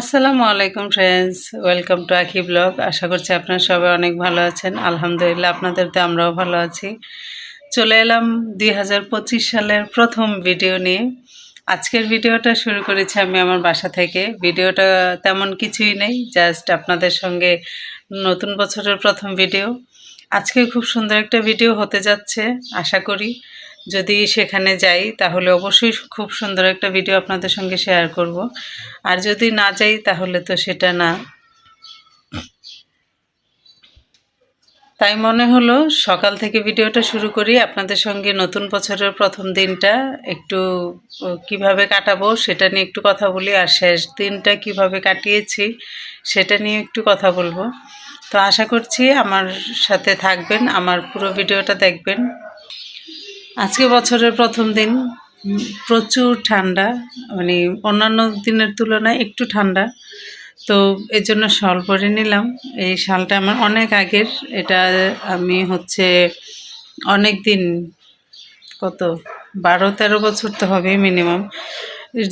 আসসালামু আলাইকুম friends welcome to Akhi blog আশা করছি আপনারা সবাই অনেক ভালো আছেন। আলহামদুলিল্লাহ, আপনাদের তো আমরাও ভালো আছি। চলে এলাম দুই হাজার পঁচিশ সালের প্রথম ভিডিও নিয়ে। আজকের ভিডিওটা শুরু করেছি আমি আমার বাসা থেকে। ভিডিওটা তেমন কিছুই নেই জাস্ট আপনাদের সঙ্গে নতুন বছরের প্রথম ভিডিও আজকে খুব সুন্দর একটা ভিডিও হতে যাচ্ছে, আশা করি। যদি সেখানে যাই, তাহলে অবশ্যই খুব সুন্দর একটা ভিডিও আপনাদের সঙ্গে শেয়ার করব। আর যদি না যাই, তাহলে তো সেটা না। তাই মনে হলো, সকাল থেকে ভিডিওটা শুরু করি। আপনাদের সঙ্গে নতুন বছরের প্রথম দিনটা একটু কীভাবে কাটাবো সেটা নিয়ে একটু কথা বলি। আর শেষ দিনটা কীভাবে কাটিয়েছি সেটা নিয়ে একটু কথা বলব। তো আশা করছি আমার সাথে থাকবেন, আমার পুরো ভিডিওটা দেখবেন। আজকে বছরের প্রথম দিন। প্রচুর ঠান্ডা মানে অন্যান্য দিনের তুলনায় একটু ঠান্ডা। তো এর জন্য শাল পরে নিলাম। এই শালটা আমার অনেক আগের। এটা আমি হচ্ছে অনেক দিন, কত, বারো, তেরো বছর তো হবে মিনিমাম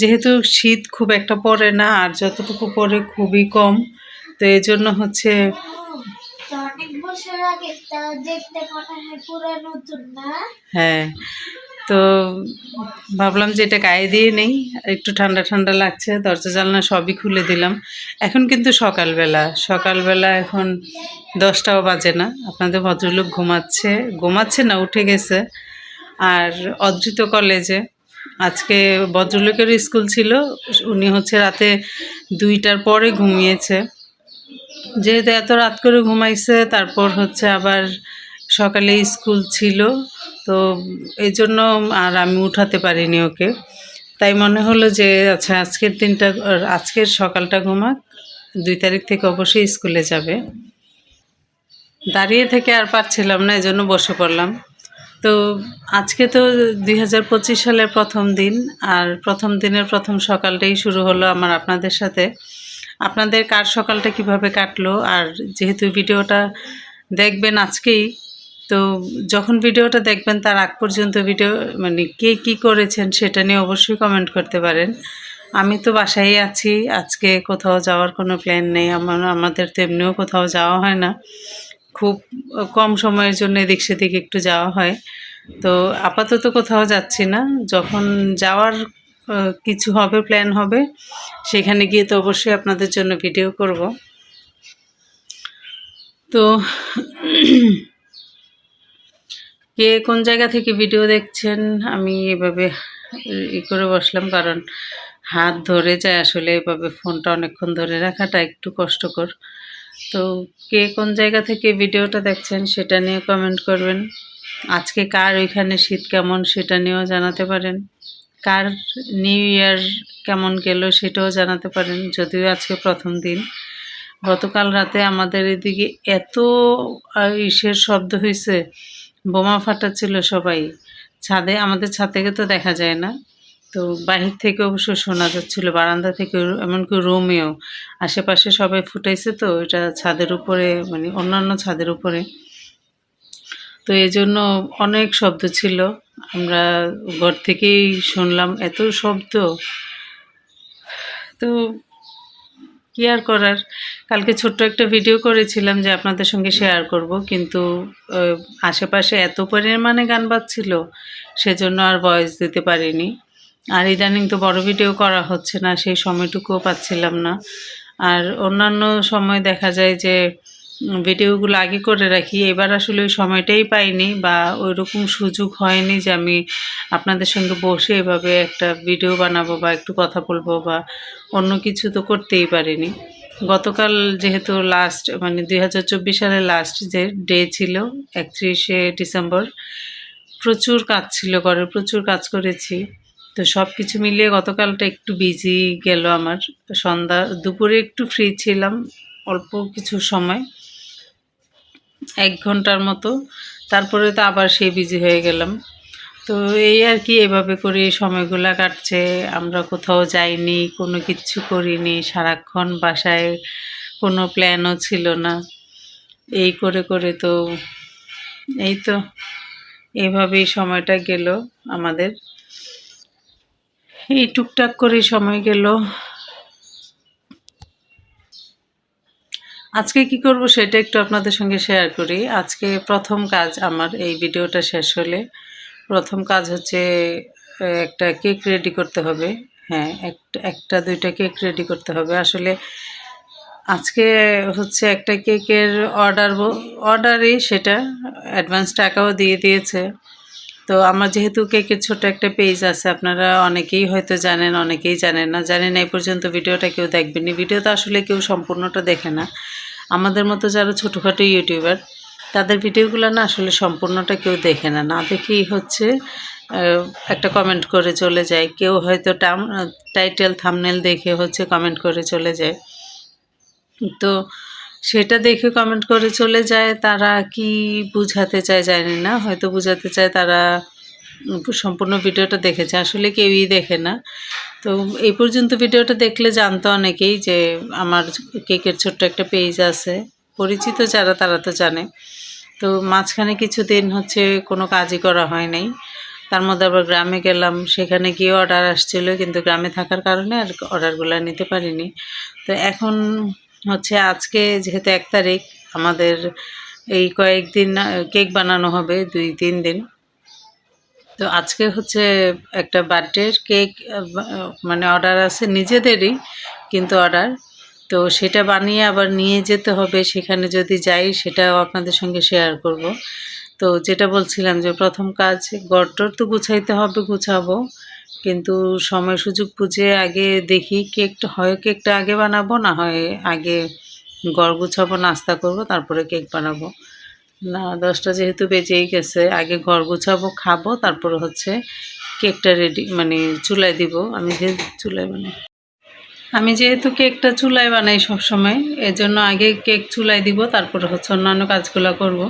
যেহেতু শীত খুব একটা পড়ে না, আর যতটুকু পড়ে খুবই কম। তো এই জন্য হচ্ছে হয় তো ভাবলাম যে এটা গায়ে দিয়ে নেই, একটু ঠান্ডা ঠান্ডা লাগছে, দরজা জানলা সবই খুলে দিলাম। এখন কিন্তু সকালবেলা সকালবেলা এখন দশটাও বাজে না, আপনাদের ভদ্রলোক ঘুমাচ্ছে ঘুমাচ্ছে না, উঠে গেছে। আর অদ্রিত কলেজে, আজকে ভদ্রলোকের স্কুল ছিল, উনি হচ্ছে রাতে দুইটার পরে ঘুমিয়েছে। যেহেতু এত রাত করে ঘুমাইছে, তারপর হচ্ছে আবার সকালে স্কুল ছিল, তো এই জন্য আর আমি উঠাতে পারিনি ওকে। তাই মনে হলো যে আচ্ছা আজকের দিনটা, আজকের সকালটা ঘুমাক, দুই তারিখ থেকে অবশ্যই স্কুলে যাবে। দাঁড়িয়ে থেকে আর পারছিলাম না এই জন্য বসে পড়লাম। তো আজকে তো দুই হাজার পঁচিশ সালের প্রথম দিন, আর প্রথম দিনের প্রথম সকালটাই শুরু হলো আমার আপনাদের সাথে। আপনাদের কার সকালটা কীভাবে কাটলো? আর যেহেতু ভিডিওটা দেখবেন আজকেই, তো যখন ভিডিওটা দেখবেন তার আগ পর্যন্ত ভিডিও মানে কে কি করেছেন সেটা নিয়ে অবশ্যই কমেন্ট করতে পারেন। আমি তো বাসায় আছি, আজকে কোথাও যাওয়ার কোনো প্ল্যান নেই। আমার, আমাদের তো এমনিও কোথাও যাওয়া হয় না। খুব কম সময়ের জন্য এদিক সেদিক একটু যাওয়া হয়। তো আপাতত কোথাও যাচ্ছি না। যখন যাওয়ার কিছু হবে প্ল্যান হবে। সেখানে গিয়ে তো অবশ্যই আপনাদের জন্য ভিডিও করব। তো কে কোন জায়গা থেকে ভিডিও দেখছেন, আমি এভাবে ই করে বসলাম। কারণ হাত ধরে যায় আসলে, এভাবে ফোনটা অনেকক্ষণ ধরে রাখাটা একটু কষ্টকর। তো কে কোন জায়গা থেকে ভিডিওটা দেখছেন, সেটা নিয়ে কমেন্ট করবেন। আজকে কার ওইখানে শীত কেমন, সেটা নিয়েও জানাতে পারেন। কার নিউ ইয়ার কেমন গেল সেটাও জানাতে পারেন, যদিও আজকে প্রথম দিন। গতকাল রাতে আমাদের এদিকে এত ইসের শব্দ হয়েছে বোমা ফাটাচ্ছিল সবাই। ছাদে, আমাদের ছাদ থেকে তো দেখা যায় না। তো বাহির থেকে অবশ্য শোনা যাচ্ছিল, বারান্দা থেকে, এমনকি রুমেও। আশেপাশে সবাই ফুটাইছে তো, এটা ছাদের উপরে মানে অন্যান্য ছাদের উপরে। তো এই জন্য অনেক শব্দ ছিল। আমরা ঘর থেকেই শুনলাম এত শব্দ। তো কি আর করার? কালকে ছোট্ট একটা ভিডিও করেছিলাম যে আপনাদের সঙ্গে শেয়ার করব, কিন্তু আশেপাশে এত পরিমাণে গান বাজছিল, সেজন্য আর ভয়েস দিতে পারিনি। আর ইদানিং তো বড় ভিডিও করা হচ্ছে না, সেই সময়টুকুও পাচ্ছিলাম না। আর অন্যান্য সময় দেখা যায় যে ভিডিওগুলো আগে করে রাখি। এবার আসলে ওই সময়টাই পাইনি বা ওই রকম সুযোগ হয়নি যে আমি আপনাদের সঙ্গে বসে এভাবে একটা ভিডিও বানাবো বা একটু কথা বলব বা অন্য কিছু তো করতেই পারিনি। গতকাল যেহেতু লাস্ট মানে দুই হাজার চব্বিশ সালের লাস্ট যে ডে ছিল, একত্রিশে ডিসেম্বর, প্রচুর কাজ ছিল, ঘরে প্রচুর কাজ করেছি। তো সব কিছু মিলিয়ে গতকালটা একটু বিজি গেল আমার। সন্ধ্যা, দুপুরে একটু ফ্রি ছিলাম, অল্প কিছু সময়। এক ঘণ্টার মতো। তারপরে তো আবার সে বিজি হয়ে গেলাম। তো এই আর কি এভাবে করে সময়গুলা কাটছে। আমরা কোথাও যাইনি, কোনো কিচ্ছু করিনি। সারাক্ষণ বাসায় কোনো প্ল্যানও ছিল না। এই করে করে তো এই তো এইভাবেই সময়টা গেল আমাদের। এই টুকটাক করে সময় গেল। আজকে কি করব সেটা একটু আপনাদের সঙ্গে শেয়ার করি। আজকে প্রথম কাজ আমার এই ভিডিওটা শেষ হলে প্রথম কাজ হচ্ছে একটা কেক রেডি করতে হবে। হ্যাঁ একটা একটা, দুইটা কেক রেডি করতে হবে। আসলে আজকে হচ্ছে একটা কেকের অর্ডার অর্ডারই সেটা অ্যাডভান্স টাকাও দিয়ে দিয়েছে। তো আমার যেহেতু কেকের ছোট একটা পেজ আছে, আপনারা অনেকেই হয়তো জানেন, অনেকেই জানেন না। জানেন এই পর্যন্ত ভিডিওটা কেউ দেখবেনি ভিডিওটা আসলে কেউ সম্পূর্ণটা দেখে না। আমাদের মতো যারা ছোটোখাটো ইউটিউবার, তাদের ভিডিওগুলো না আসলে সম্পূর্ণটা কেউ দেখে না। না দেখেই হচ্ছে একটা কমেন্ট করে চলে যায়। কেউ হয়তো টাম টাইটেল থামনেল দেখে হচ্ছে কমেন্ট করে চলে যায়। তো সেটা দেখে কমেন্ট করে চলে যায়, তারা কি বুঝাতে চায় জানি না। হয়তো বুঝাতে চায় তারা সম্পূর্ণ ভিডিওটা দেখেছে, আসলে কেউই দেখে না। তো এই পর্যন্ত ভিডিওটা দেখলে জানতো অনেকেই যে আমার কেকের ছোট্ট একটা পেজ আছে, পরিচিত যারা তারা তো জানে। তো মাঝখানে কিছুদিন হচ্ছে কোনো কাজই করা হয় নাই। তার মধ্যে আবার গ্রামে গেলাম, সেখানে গিয়ে অর্ডার আসছিল, কিন্তু গ্রামে থাকার কারণে আর অর্ডারগুলো নিতে পারিনি। তো এখন হচ্ছে আজকে যেহেতু এক তারিখ, আমাদের এই কয়েকদিন কেক বানানো হবে, দুই, তিন দিন। তো আজকে হচ্ছে একটা বার্থডের কেক মানে অর্ডার আছে নিজেদেরই কিন্তু অর্ডার তো সেটা বানিয়ে আবার নিয়ে যেতে হবে, সেখানে যদি যাই সেটাও আপনাদের সঙ্গে শেয়ার করব। তো যেটা বলছিলাম যে প্রথম কাজ গড়টর তো গুছাইতে হবে, গুছাবো। কিন্তু সময় সুযোগ বুঝে আগে দেখি কেকটা হয় কেকটা আগে বানাবো, না হয় আগে গড় গুছাবো, নাস্তা করব, তারপরে কেক বানাবো। না, দশটা যেহেতু বেজেই গেছে, আগে ঘর গুছাবো, খাব, তারপর হচ্ছে কেকটা রেডি মানে চুলায় দিব। আমি যে চুলায় বানাই। আমি যেহেতু কেকটা চুলায় বানাই সবসময়, এজন্য আগে কেক চুলায় দিব, তারপর হচ্ছে অন্যান্য কাজগুলো করব।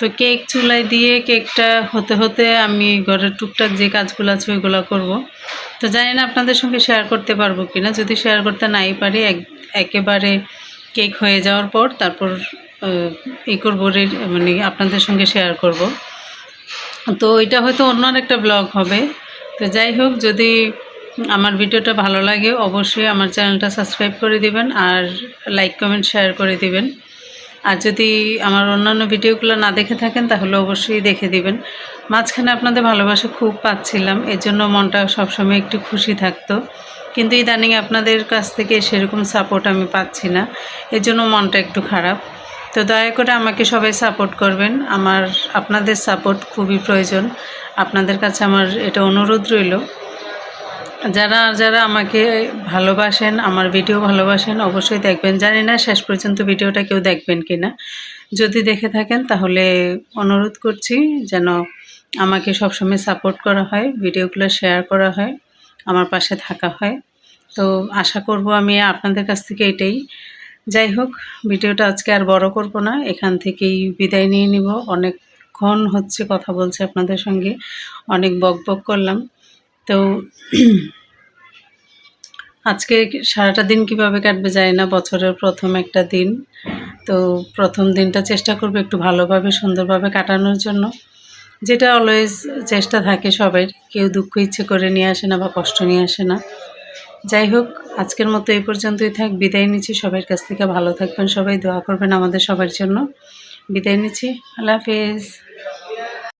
তো কেক চুলায় দিয়ে কেকটা হতে হতে আমি ঘরের টুকটাক যে কাজগুলো আছে, ওইগুলো করব। তো জানি না আপনাদের সঙ্গে শেয়ার করতে পারব কি না যদি শেয়ার করতে নাই পারি, এক, একেবারে কেক হয়ে যাওয়ার পর, তারপর ই করব মানে আপনাদের সঙ্গে শেয়ার করব। তো এটা হয়তো অন্য একটা ব্লগ হবে। তো যাই হোক, যদি আমার ভিডিওটা ভালো লাগে, অবশ্যই আমার চ্যানেলটা সাবস্ক্রাইব করে দিবেন আর লাইক কমেন্ট শেয়ার করে দিবেন। আর যদি আমার অন্যান্য ভিডিওগুলো না দেখে থাকেন, তাহলে অবশ্যই দেখে দিবেন। মাঝখানে আপনাদের ভালোবাসা খুব পাচ্ছিলাম এর জন্য মনটা সবসময় একটু খুশি থাকতো। কিন্তু ইদানিং আপনাদের কাছ থেকে সেরকম সাপোর্ট আমি পাচ্ছি না এর জন্য মনটা একটু খারাপ। তো দয়া করে আমাকে সবাই সাপোর্ট করবেন। আমার, আপনাদের সাপোর্ট খুবই প্রয়োজন। আপনাদের কাছে আমার এটা অনুরোধ রইল। যারা যারা আমাকে ভালোবাসেন, আমার ভিডিও ভালোবাসেন, অবশ্যই দেখবেন। জানি না শেষ পর্যন্ত ভিডিওটা কেউ দেখবেন কি না যদি দেখে থাকেন, তাহলে অনুরোধ করছি যেন আমাকে সবসময় সাপোর্ট করা হয় ভিডিওগুলো শেয়ার করা হয়, আমার পাশে থাকা হয়। তো আশা করব আমি আপনাদের কাছ থেকে এটাই যাই হোক, ভিডিওটা আজকে আর বড় করব না। এখান থেকেই বিদায় নিয়ে নিব। অনেকক্ষণ হচ্ছে কথা বলছে আপনাদের সঙ্গে। অনেক বক বক করলাম। তো আজকে সারাটা দিন কীভাবে কাটবে যায় না। বছরের প্রথম একটা দিন। তো প্রথম দিনটা চেষ্টা করব একটু ভালোভাবে, সুন্দরভাবে কাটানোর জন্য। যেটা অলওয়েজ চেষ্টা থাকে সবার। কেউ দুঃখ ইচ্ছে করে নিয়ে আসে না বা কষ্ট নিয়ে আসে না। যাই হোক, আজকের মতো এই পর্যন্তই থাক। বিদায় নিচ্ছি। সবার কাছ থেকে ভালো থাকবেন। সবাই দোয়া করবেন আমাদের সবার জন্য। বিদায় নিচ্ছি। আল্লাহ হাফেজ।